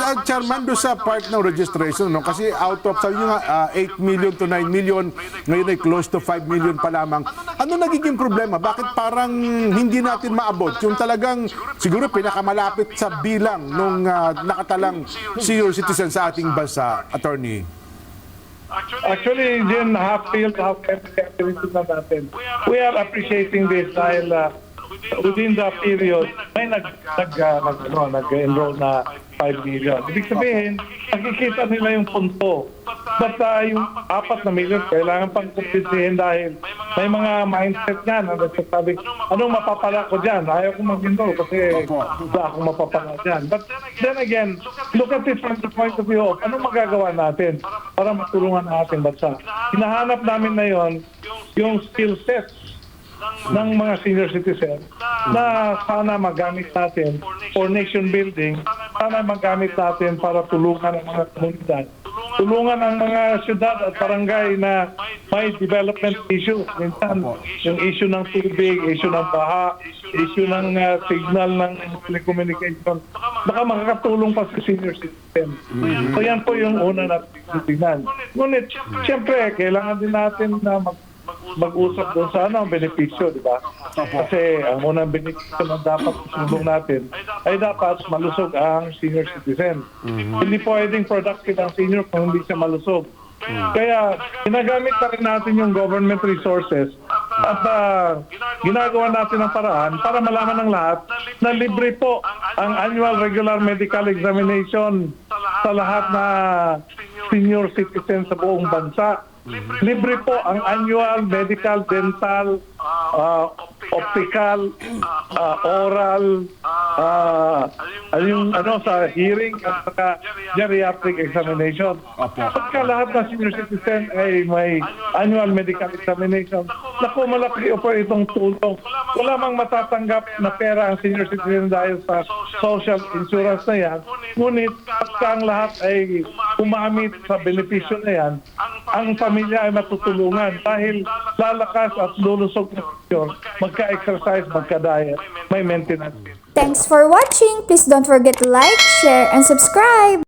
uh, Chairman, doon sa part ng registration, no, kasi out of, sabi nyo nga, uh, 8 million to 9 million, ngayon ay close to 5 million pa lamang. Ano nagiging problema? Bakit parang hindi natin maabot? Yung talagang, siguro pinakamalapit sa bilang nung uh, nakatalang senior citizen sa ating bansa, attorney. Actually, din half field, half activities na natin. We are appreciating this dahil uh, within the period, may nag, nag, uh, nag, ano, nag-enroll na 5 million. Ibig sabihin, nakikita nila yung punto. But uh, yung 4 na million, kailangan pang kumpinsihin dahil may mga mindset nga na nagsasabi, anong mapapala ko dyan? Ayaw ko mag-enroll kasi wala akong mapapala dyan. But then again, look at it from the point of view of anong magagawa natin para matulungan ang ating bansa. Hinahanap namin na yon yung skill sets ng mga senior citizen na sana magamit natin for nation building, sana magamit natin para tulungan ang mga komunidad. Tulungan ang mga syudad at barangay na may development issues. Minsan, yung issue ng tubig, issue ng baha, issue ng uh, signal ng telecommunication, baka makakatulong pa sa senior citizen. So yan po yung una na tingnan. Ngunit, siyempre, kailangan din natin na mag mag-usap doon sa ano, ang benepisyo, di ba? Kasi ang unang benepisyo na dapat sumbong natin ay dapat malusog ang senior citizen. Hindi pwedeng productive ang senior kung hindi siya malusog. Kaya ginagamit pa rin natin yung government resources at ah, ginagawa natin ang paraan para malaman ng lahat na libre po ang annual regular medical examination sa lahat na senior citizen sa buong bansa. Libre po ang annual medical, dental, ah, optical, ah, oral, ano yung ano sa hearing at saka geriatric examination. Pagka lahat ng senior citizen ay may annual medical examination, naku malaki po itong tulong. Wala mang matatanggap na pera ang senior citizen dahil sa social insurance na yan. Ngunit pagka ang lahat ay umamit sa benepisyo na yan, ang pamilya ay matutulungan dahil lalakas at lulusog na senior, magka-exercise, magka-diet, may maintenance. Thanks for watching! Please don't forget to like, share, and subscribe!